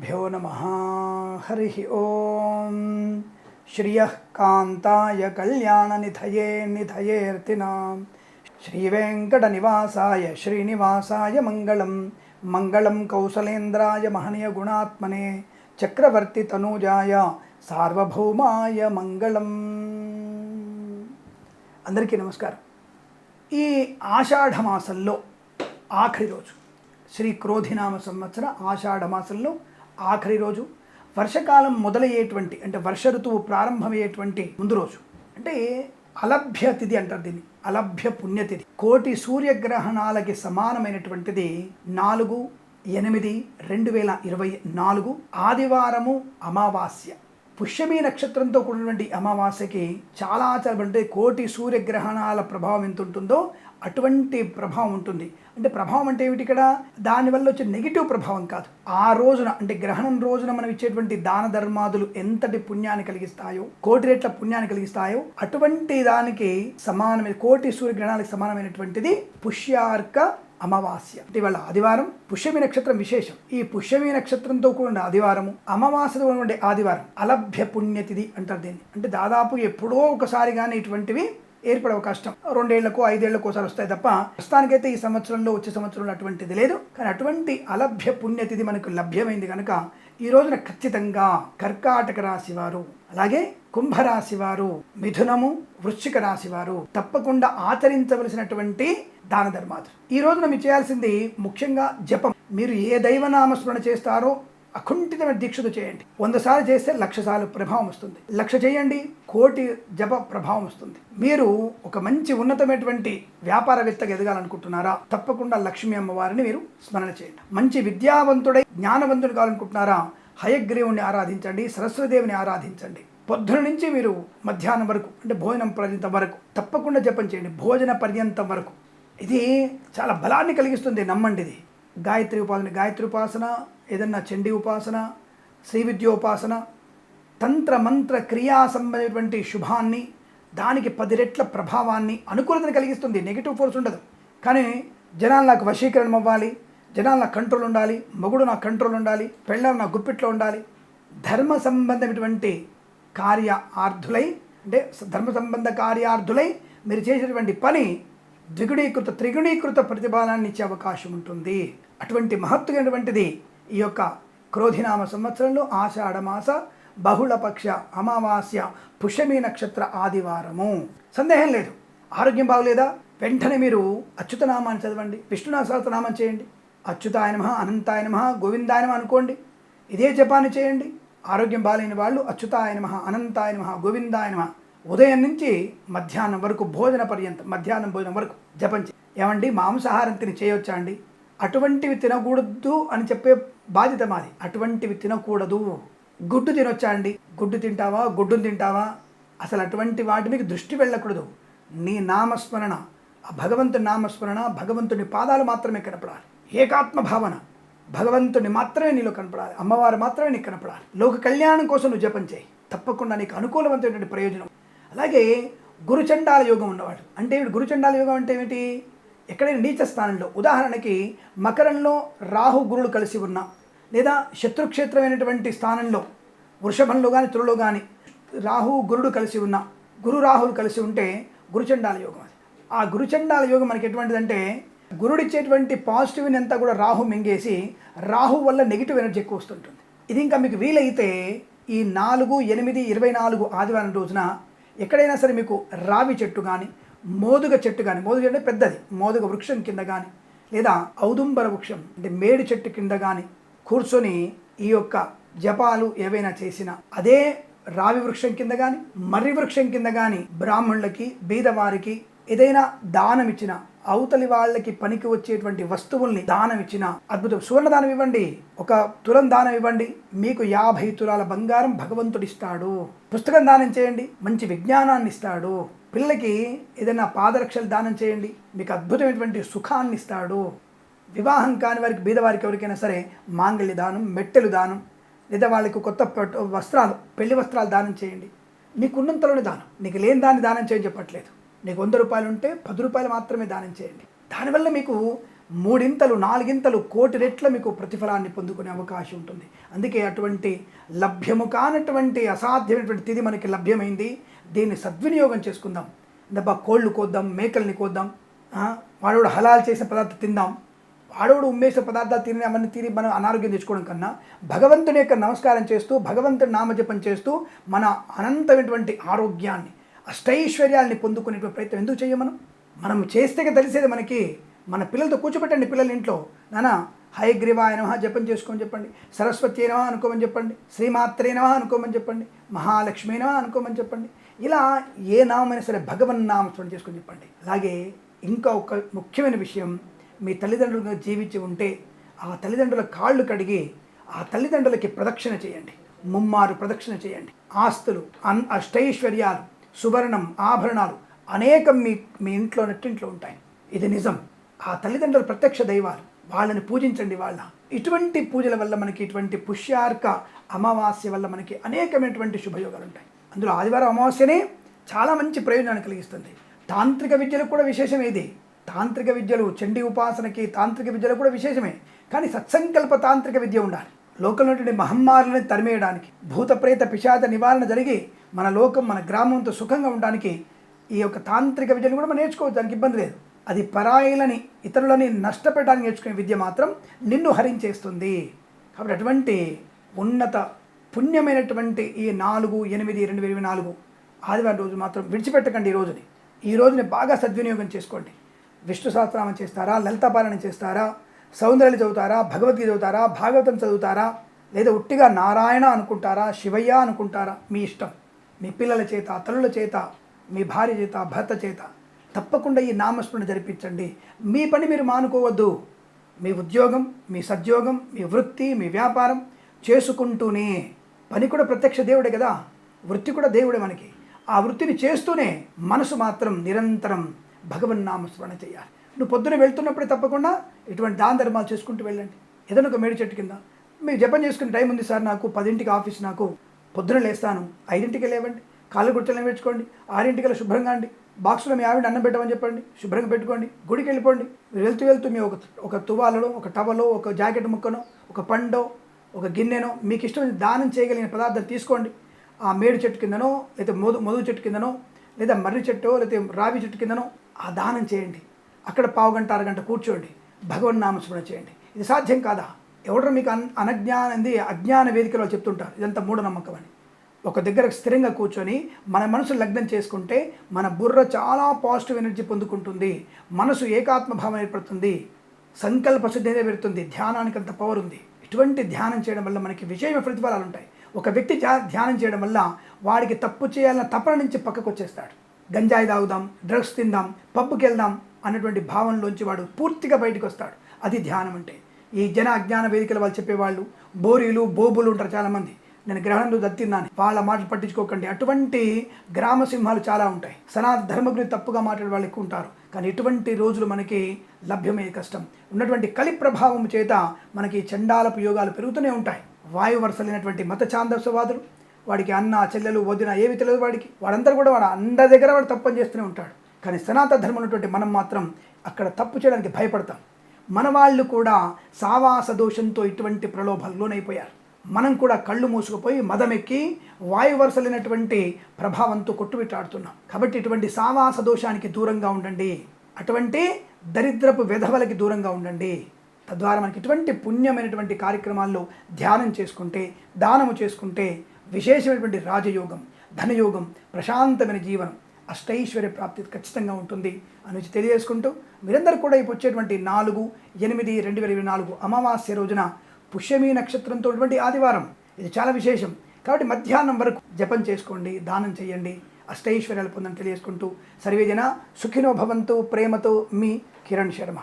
శ్రీగురుభ్యో నమ। హరి ఓం। శ్రియ కాంతాయ కళ్యాణనిధయే నిధయేర్తినాం। శ్రీవేంకట నివాసాయ శ్రీనివాసాయ మంగళం। మంగళం కౌసలేంద్రాయ మహనీయ గుణాత్మనే। చక్రవర్తి తనూజాయ సార్వభౌమాయ మంగళం। అందరికీ నమస్కారం। ఈ ఆషాఢ మాసంలో ఆఖరి రోజు శ్రీ క్రోధినామ సంవత్సర ఆషాఢ మాసంలో ఆఖరి రోజు వర్షకాలం మొదలయ్యేటువంటి అంటే వర్ష ఋతువు ప్రారంభమయ్యేటువంటి ముందు రోజు. అంటే అలభ్య తిథి అంటారు దీన్ని. అలభ్య పుణ్యతిథి కోటి సూర్యగ్రహణాలకి సమానమైనటువంటిది నాలుగు ఎనిమిది రెండు వేల ఇరవై నాలుగు ఆదివారము అమావాస్య. పుష్యమి నక్షత్రంతో కూడినటువంటి అమావాస్యకి చాలా చాలా అంటే కోటి సూర్యగ్రహణాల ప్రభావం ఎంత ఉంటుందో అటువంటి ప్రభావం ఉంటుంది. అంటే ప్రభావం అంటే ఏమిటి ఇక్కడ? దానివల్ల వచ్చే నెగిటివ్ ప్రభావం కాదు. ఆ రోజున అంటే గ్రహణం రోజున మనం ఇచ్చేటువంటి దాన ధర్మాదులు ఎంతటి పుణ్యాన్ని కలిగిస్తాయో కోటి రేట్ల పుణ్యాన్ని కలిగిస్తాయో అటువంటి దానికి సమానమైన కోటి సూర్యగ్రహణాలకు సమానమైనటువంటిది పుష్యార్క అమావాస్య. అంటే ఇవాళ ఆదివారం పుష్యమి నక్షత్రం విశేషం. ఈ పుష్యమి నక్షత్రంతో కూడిన ఆదివారము అమావాస్యతో ఉండే ఆదివారం అలభ్య పుణ్యతిథి అంటారు దీన్ని. అంటే దాదాపు ఎప్పుడో ఒకసారి కానీ ఇటువంటివి ఏర్పడే అవకాశం రెండేళ్ళకు ఐదేళ్ళకు ఒకసారి వస్తాయి తప్ప ప్రస్తుతానికైతే ఈ సంవత్సరంలో వచ్చే సంవత్సరంలో అటువంటిది లేదు. కానీ అటువంటి అలభ్య పుణ్యతిథి మనకు లభ్యమైంది కనుక ఈ రోజున ఖచ్చితంగా కర్కాటక రాశి వారు అలాగే కుంభరాశి వారు మిథునము వృశ్చిక రాశి వారు తప్పకుండా ఆచరించవలసినటువంటి దాన ధర్మాలు ఈ రోజున మీరు చేయాల్సింది ముఖ్యంగా జపం. మీరు ఏ దైవనామస్మరణ చేస్తారో అకుంఠితమైన దీక్షతో చేయండి. వంద సార్లు చేస్తే లక్ష సార్లు ప్రభావం వస్తుంది. లక్ష చేయండి కోటి జప ప్రభావం వస్తుంది. మీరు ఒక మంచి ఉన్నతమైనటువంటి వ్యాపారవేత్తగా ఎదగాలనుకుంటున్నారా? తప్పకుండా లక్ష్మీ అమ్మవారిని మీరు స్మరణ చేయండి. మంచి విద్యావంతుడై జ్ఞానవంతుడు కావాలనుకుంటున్నారా? హయగ్రీవుని ఆరాధించండి సరస్వదేవిని ఆరాధించండి. పొద్దున నుంచి మీరు మధ్యాహ్నం వరకు అంటే భోజనం పర్యంతం వరకు తప్పకుండా జపం చేయండి భోజన పర్యంతం వరకు. ఇది చాలా బలాన్ని కలిగిస్తుంది నమ్మండి ఇది గాయత్రి ఉపాసన గాయత్రి ఉపాసన ఏదన్నా చండీ ఉపాసన శ్రీ విద్యోపాసన తంత్ర మంత్ర క్రియా సంబంధించినటువంటి శుభాన్ని దానికి పది రెట్ల ప్రభావాన్ని అనుకూలతను కలిగిస్తుంది. నెగిటివ్ ఫోర్స్ ఉండదు. కానీ జనాలు నాకు వశీకరణం అవ్వాలి జనాలు నాకు కంట్రోల్ ఉండాలి మొగుడు నా కంట్రోల్ ఉండాలి పెళ్ళం నా గుప్పిట్లో ఉండాలి. ధర్మ సంబంధమైనటువంటి కార్య ఆర్థులై అంటే ధర్మ సంబంధ కార్యార్థులై మీరు చేసేటువంటి పని ద్విగుణీకృత త్రిగుణీకృత ప్రతిఫలాన్ని ఇచ్చే అవకాశం ఉంటుంది. అటువంటి మహత్వమైనటువంటిది ఈ యొక్క క్రోధినామ సంవత్సరంలో ఆషాఢమాస బహుళపక్ష అమావాస్య పుష్యమి నక్షత్ర ఆదివారము. సందేహం లేదు. ఆరోగ్యం బాగలేదా? వెంటనే మీరు అచ్యుతనామాన్ని చదవండి. విష్ణునా సహస్రనామం చేయండి. అచ్యుతాయనమ నమ గోవిందాయనమ అనుకోండి. ఇదే జపాన్ని చేయండి. ఆరోగ్యం బాగాలేని వాళ్ళు అచ్యుతాయ నమ గోవిందాయనమ ఉదయం నుంచి మధ్యాహ్నం వరకు భోజన పర్యంతం మధ్యాహ్నం భోజనం వరకు జపం చే ఏమండి? మాంసాహారం తిని చేయొచ్చా అండి? అటువంటివి తినకూడదు అని చెప్పే బాధ్యత మాది. అటువంటివి తినకూడదు. గుడ్డు తినొచ్చా అండి? గుడ్డు తింటావా? గుడ్డును తింటావా? అసలు అటువంటి వాటి మీకు దృష్టి వెళ్ళకూడదు. నీ నామస్మరణ. ఆ భగవంతుని నామస్మరణ భగవంతుని పాదాలు మాత్రమే కనపడాలి. ఏకాత్మ భావన భగవంతుని మాత్రమే నీలో కనపడాలి. అమ్మవారు మాత్రమే నీకు కనపడాలి. లోక కళ్యాణం కోసం నువ్వు జపం చేయి. తప్పకుండా నీకు అనుకూలవంతమైనటువంటి ప్రయోజనం. అలాగే గురుచండాల యోగం ఉన్నవాడు. అంటే గురుచండాల యోగం అంటే ఏమిటి? ఎక్కడైనా నీచ స్థానంలో ఉదాహరణకి మకరంలో రాహు గురుడు కలిసి ఉన్న లేదా శత్రుక్షేత్రమైనటువంటి స్థానంలో వృషభంలో కానీ తులలో కానీ రాహు గురుడు కలిసి ఉన్న గురు రాహులు కలిసి ఉంటే గురుచండాల యోగం అది. ఆ గురుచండాల యోగం మనకి ఎటువంటిదంటే గురుడిచ్చేటువంటి పాజిటివ్ని అంతా కూడా రాహు మింగేసి రాహు వల్ల నెగిటివ్ ఎనర్జీ ఎక్కువ వస్తుంటుంది. ఇది ఇంకా మీకు వీలైతే ఈ నాలుగు ఎనిమిది ఇరవై నాలుగు ఆదివారం రోజున ఎక్కడైనా సరే మీకు రావి చెట్టు కానీ మోదుగ చెట్టు కానీ మోదుగ అంటే పెద్దది మోదుగ వృక్షం కింద కానీ లేదా ఔదుంబర వృక్షం అంటే మేడి చెట్టు కింద కానీ కూర్చొని ఈ యొక్క జపాలు ఏవైనా చేసినా అదే రావి వృక్షం కింద కానీ మర్రి వృక్షం కింద కానీ బ్రాహ్మణులకి బీదవారికి ఏదైనా దానం ఇచ్చిన అవతలి వాళ్ళకి పనికి వచ్చేటువంటి వస్తువుల్ని దానం ఇచ్చిన అద్భుతం. సువర్ణ దానం ఇవ్వండి. ఒక తులం దానం ఇవ్వండి. మీకు యాభై తులాల బంగారం భగవంతుడిస్తాడు. పుస్తకం దానం చేయండి. మంచి విజ్ఞానాన్ని ఇస్తాడు. పిల్లలకి ఏదైనా పాదరక్షలు దానం చేయండి. మీకు అద్భుతమైనటువంటి సుఖాన్ని ఇస్తాడు. వివాహం కాని వారికి బీదవారికి ఎవరికైనా సరే మాంగళ్య దానం మెట్టెలు దానం లేదా వాళ్ళకి కొత్త పట్టు- వస్త్రాలు పెళ్ళి వస్త్రాలు దానం చేయండి. నీకున్నంతలోనే దానం. నీకు లేని దాన్ని దానం చేయని చెప్పట్లేదు. నీకు వంద రూపాయలు ఉంటే పది రూపాయలు మాత్రమే దానం చేయండి. దానివల్ల మీకు మూడింతలు నాలుగింతలు కోటి రెట్ల మీకు ప్రతిఫలాన్ని పొందుకునే అవకాశం ఉంటుంది. అందుకే అటువంటి లభ్యము కానటువంటి అసాధ్యమైనటువంటి తిది మనకి లభ్యమైంది. దీన్ని సద్వినియోగం చేసుకుందాం. దబ్బా కోళ్ళు కోద్దాం మేకల్ని కోద్దాం. వాడు కూడా హలాల్ చేసిన పదార్థం తిందాం. ఆడవుడు ఉమ్మేసిన పదార్థాలు తిని అవన్నీ తిని మనం అనారోగ్యం తెచ్చుకోవడం కన్నా భగవంతుని యొక్క నమస్కారం చేస్తూ భగవంతుని నామజపం చేస్తూ మన అనంతమైనటువంటి ఆరోగ్యాన్ని అష్టైశ్వర్యాల్ని పొందుకునేటువంటి ప్రయత్నం ఎందుకు చేయం మనం? మనం చేస్తే తెలిసేది మనకి మన పిల్లలతో కూర్చోబెట్టండి పిల్లల ఇంట్లో. నానా హయగ్రీవాయ నమః జపం చేసుకోమని చెప్పండి. సరస్వతినమా అనుకోమని చెప్పండి. శ్రీమాత్రేనమా అనుకోమని చెప్పండి. మహాలక్ష్మీ అనుకోమని చెప్పండి. ఇలా ఏ నామైనా సరే భగవన్ నామస్మరణ చేసుకొని చెప్పండి. అలాగే ఇంకా ఒక ముఖ్యమైన విషయం మీ తల్లిదండ్రులుగా జీవించి ఉంటే ఆ తల్లిదండ్రుల కాళ్ళు కడిగి ఆ తల్లిదండ్రులకి ప్రదక్షిణ చేయండి. ముమ్మారు ప్రదక్షిణ చేయండి. ఆస్తులు అన్ అష్టైశ్వర్యాలు సువర్ణం ఆభరణాలు అనేకం మీ మీ ఇంట్లో నెట్టింట్లో ఉంటాయి. ఇది నిజం. ఆ తల్లిదండ్రుల ప్రత్యక్ష దైవాలు వాళ్ళని పూజించండి వాళ్ళ. ఇటువంటి పూజల వల్ల మనకి ఇటువంటి పుష్యార్క అమావాస్య వల్ల మనకి అనేకమైనటువంటి శుభయోగాలు ఉంటాయి అందులో ఆదివారం అమావాస్యనే చాలా మంచి ప్రయోజనాన్ని కలిగిస్తుంది. తాంత్రిక విద్యలకు కూడా విశేషం ఇది తాంత్రిక విద్యలు చండీ ఉపాసనకి తాంత్రిక విద్యలు కూడా విశేషమే. కానీ సత్సంకల్ప తాంత్రిక విద్య ఉండాలి. లోకంలో మహమ్మారులను తరిమేయడానికి భూతప్రేత పిశాద నివారణ జరిగి మన లోకం మన గ్రామంతో సుఖంగా ఉండడానికి ఈ యొక్క తాంత్రిక విద్యను కూడా మనం నేర్చుకోవచ్చు. దానికి ఇబ్బంది లేదు. అది పరాయిలని ఇతరులని నష్టపెట్టడానికి నేర్చుకునే విద్య మాత్రం నిన్ను హరించేస్తుంది. కాబట్టి అటువంటి ఉన్నత పుణ్యమైనటువంటి ఈ నాలుగు ఎనిమిది రెండు వేల ఇరవై నాలుగు ఆదివారం రోజు మాత్రం విడిచిపెట్టకండి ఈ రోజుని. ఈ రోజుని బాగా సద్వినియోగం చేసుకోండి. విష్ణు సహస్రనామం చేస్తారా లలితాపాలన చేస్తారా? సౌందర్యలు చదువుతారా? భగవద్గీత చదువుతారా? భాగవతం చదువుతారా? లేదా ఉట్టిగా నారాయణ అనుకుంటారా? శివయ్య అనుకుంటారా? మీ ఇష్టం. మీ పిల్లల చేత తల్లుల చేత మీ భార్య చేత భర్త చేత. తప్పకుండా ఈ నామస్మరణ జరిపించండి. మీ పని మీరు మానుకోవద్దు. మీ ఉద్యోగం మీ సద్యోగం మీ వృత్తి మీ వ్యాపారం చేసుకుంటూనే. పని కూడా ప్రత్యక్ష దేవుడే కదా? వృత్తి కూడా దేవుడే మనకి. ఆ వృత్తిని చేస్తూనే మనసు మాత్రం నిరంతరం భగవన్ నామస్మరణ చేయాలి. నువ్వు పొద్దున వెళ్తున్నప్పుడే తప్పకుండా ఇటువంటి దాన ధర్మాలు చేసుకుంటూ వెళ్ళండి. ఏదైనా ఒక మేడి చెట్టు కింద. మీరు జపం చేసుకునే టైం ఉంది సార్ నాకు పదింటికి ఆఫీస్ నాకు. పొద్దున లేస్తాను. ఐదింటికి లేవండి. కాళ్ళు గుర్తులు నేర్చుకోండి ఆరింటికి శుభ్రంగా అండి. బాక్స్లో మీ ఆవిడ అన్నం పెట్టమని చెప్పండి. శుభ్రంగా పెట్టుకోండి. గుడికి వెళ్ళిపోండి. మీరు వెళ్తూ వెళ్తూ మీ ఒక ఒక తువాలలో ఒక టవలో ఒక జాకెట్ ముక్కనో ఒక పండో ఒక గిన్నెనో మీకు ఇష్టమైన దానం చేయగలిగిన పదార్థం తీసుకోండి. ఆ మేడి చెట్టు కిందనో లేదా మధు మధు చెట్టు కిందనో లేదా మర్రి చెట్టు లేదా రావి చెట్టు కిందనో ఆ దానం చేయండి. అక్కడ పావు గంట అరగంట కూర్చోండి. భగవన్ నామస్మరణ చేయండి. ఇది సాధ్యం కాదా? ఎవడో మీకు అన్ అనజ్ఞానంది అజ్ఞాన వేదికలో చెప్తుంటారు. ఇదంతా మూఢనమ్మకం అని. ఒక దగ్గర స్థిరంగా కూర్చొని మన మనసు లగ్నం చేసుకుంటే మన బుర్ర చాలా పాజిటివ్ ఎనర్జీ పొందుకుంటుంది. మనసు ఏకాత్మభావం ఏర్పడుతుంది. సంకల్ప శుద్ధినే పెడుతుంది ధ్యానానికి అంత పవర్ ఉంది. ఇటువంటి ధ్యానం చేయడం వల్ల మనకి విజయ ప్రతిఫలాలు ఉంటాయి. ఒక వ్యక్తి ధ్యానం చేయడం వల్ల వాడికి తప్పు చేయాలన్న తపన నుంచి పక్కకు వచ్చేస్తాడు. గంజాయి తాగుదాం డ్రగ్స్ తిందాం పబ్కి వెళ్దాం అన్నటువంటి భావనలోంచి వాడు పూర్తిగా బయటకు వస్తాడు. అది ధ్యానం అంటే. ఈ జన అజ్ఞాన వేదికల వాళ్ళు చెప్పేవాళ్ళు బోరీలు బోబులు ఉంటారు చాలామంది. నేను గ్రహణంలో దత్తిన్నాను. వాళ్ళ మాటలు పట్టించుకోకండి. అటువంటి గ్రామ సింహాలు చాలా ఉంటాయి. సనాతన ధర్మ గురించి తప్పుగా మాట్లాడే వాళ్ళు ఎక్కువ ఉంటారు. కానీ ఇటువంటి రోజులు మనకి లభ్యమయ్యే కష్టం. ఉన్నటువంటి కలి ప్రభావం చేత మనకి చండాలపు యోగాలు పెరుగుతూనే ఉంటాయి. వాయు వరుసలైనటువంటి మత ఛాందస్యవాదులు వాడికి అన్న చెల్లెలు వదిన ఏవి తెలియదు వాడికి. వాడందరూ కూడా వాడు అందరి దగ్గర వాడు తప్పని చేస్తూనే ఉంటాడు. కానీ సనాతన ధర్మం ఉన్నటువంటి మనం మాత్రం అక్కడ తప్పు చేయడానికి భయపడతాం. మన వాళ్ళు కూడా సావాస దోషంతో ఇటువంటి ప్రలోభాలు లోనైపోయారు. మనం కూడా కళ్ళు మూసుకుపోయి మదమెక్కి వాయు వరుసలైనటువంటి ప్రభావంతో కొట్టుమిట్టాడుతున్నాం. కాబట్టి ఇటువంటి సావాస దోషానికి దూరంగా ఉండండి. అటువంటి దరిద్రపు వెధవలకి దూరంగా ఉండండి. తద్వారా మనకి ఇటువంటి పుణ్యమైనటువంటి కార్యక్రమాల్లో ధ్యానం చేసుకుంటే దానము చేసుకుంటే విశేషమైనటువంటి రాజయోగం ధనయోగం ప్రశాంతమైన జీవనం అష్టైశ్వర్య ప్రాప్తి ఖచ్చితంగా ఉంటుంది. అని తెలియజేసుకుంటూ మీరందరూ కూడా ఇప్పుడు వచ్చేటువంటి నాలుగు ఎనిమిది రెండు వేల ఇరవై నాలుగు అమావాస్య రోజున పుష్యమి నక్షత్రంతో ఉన్నటువంటి ఆదివారం. ఇది చాలా విశేషం. కాబట్టి మధ్యాహ్నం వరకు జపం చేసుకోండి దానం చేయండి అష్టైశ్వర్యాలు పొందని తెలియజేసుకుంటూ సర్వేజన సుఖినో భవంతు ప్రేమతో మీ కిరణ్ శర్మ.